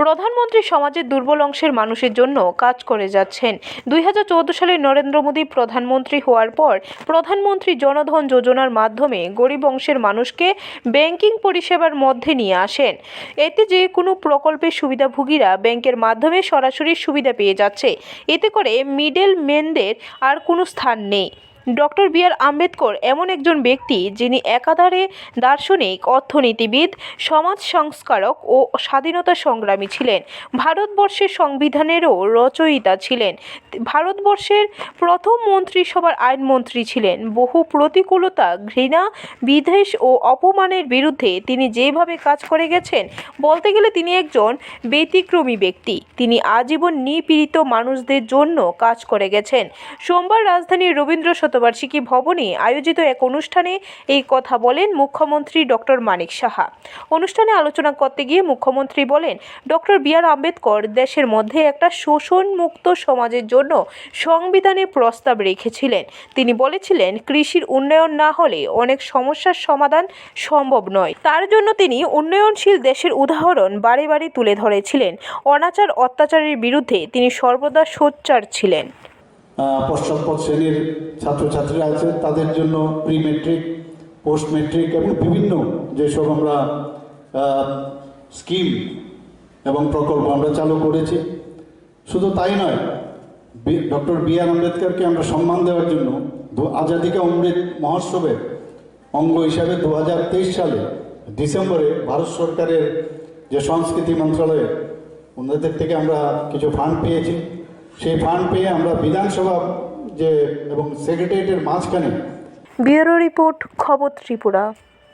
প্রধানমন্ত্রী সমাজের দুর্বল অংশের মানুষের জন্য কাজ করে যাচ্ছেন। দুই হাজার চৌদ্দ সালে নরেন্দ্র মোদী প্রধানমন্ত্রী হওয়ার পর প্রধানমন্ত্রী জনধন যোজনার মাধ্যমে গরিব অংশের মানুষকে ব্যাংকিং পরিষেবার মধ্যে নিয়ে আসেন। এতে যে কোনো প্রকল্পের সুবিধাভোগীরা ব্যাংকের মাধ্যমে সরাসরি সুবিধা পেয়ে যাচ্ছে। এতে করে মিডল ম্যানদের আর কোনো স্থান নেই। ডক্টর বি আর আম্বেদকর এমন একজন ব্যক্তি যিনি একাধারে দার্শনিক, অর্থনীতিবিদ, সমাজ সংস্কারক ও স্বাধীনতা সংগ্রামী ছিলেন। ভারতবর্ষের সংবিধানেরও রচয়িতা ছিলেন। ভারতবর্ষের প্রথম মন্ত্রিসভার আইনমন্ত্রী ছিলেন। বহু প্রতিকূলতা, ঘৃণা, বিদ্বেষ ও অপমানের বিরুদ্ধে তিনি যেভাবে কাজ করে গেছেন, বলতে গেলে তিনি একজন ব্যতিক্রমী ব্যক্তি। তিনি আজীবন নিপীড়িত মানুষদের জন্য কাজ করে গেছেন। সোমবার রাজধানীর রবীন্দ্র শতবার্ষিকী ভবনে আয়োজিত এক অনুষ্ঠানে এই কথা বলেন মুখ্যমন্ত্রী ডক্টর মানিক সাহা। অনুষ্ঠানে আলোচনা করতে গিয়ে মুখ্যমন্ত্রী বলেন, ডক্টর বি আর আম্বেদকর দেশের মধ্যে একটা শোষণমুক্ত সমাজের জন্য সংবিধানে প্রস্তাব রেখেছিলেন। তিনি বলেছিলেন, কৃষির উন্নয়ন না হলে অনেক সমস্যার সমাধান সম্ভব নয়। তার জন্য তিনি উন্নয়নশীল দেশের উদাহরণ বারে বারে তুলে ধরেছিলেন। অনাচার অত্যাচারের বিরুদ্ধে তিনি সর্বদা সোচ্চার ছিলেন। পশ্চাৎপদ শ্রেণির ছাত্রছাত্রীরা আছে, তাদের জন্য প্রি মেট্রিক পোস্ট মেট্রিক এবং বিভিন্ন যেসব আমরা স্কিম এবং প্রকল্প আমরা চালু করেছি। শুধু তাই নয় ডক্টর বি আর আম্বেদকরকে আমরা সম্মান দেওয়ার জন্য আজাদিকা অমৃত মহোৎসবের অঙ্গ হিসাবে দু হাজার তেইশ সালে ডিসেম্বরে ভারত সরকারের যে সংস্কৃতি মন্ত্রণালয়, ওনাদের থেকে আমরা কিছু ফান্ড পেয়েছি। সেই ফান্ড পেয়ে আমরা বিধানসভা যে এবং সেক্রেটারিয়েটের মাঝখানে ব্যুরো রিপোর্ট খবর ত্রিপুরা।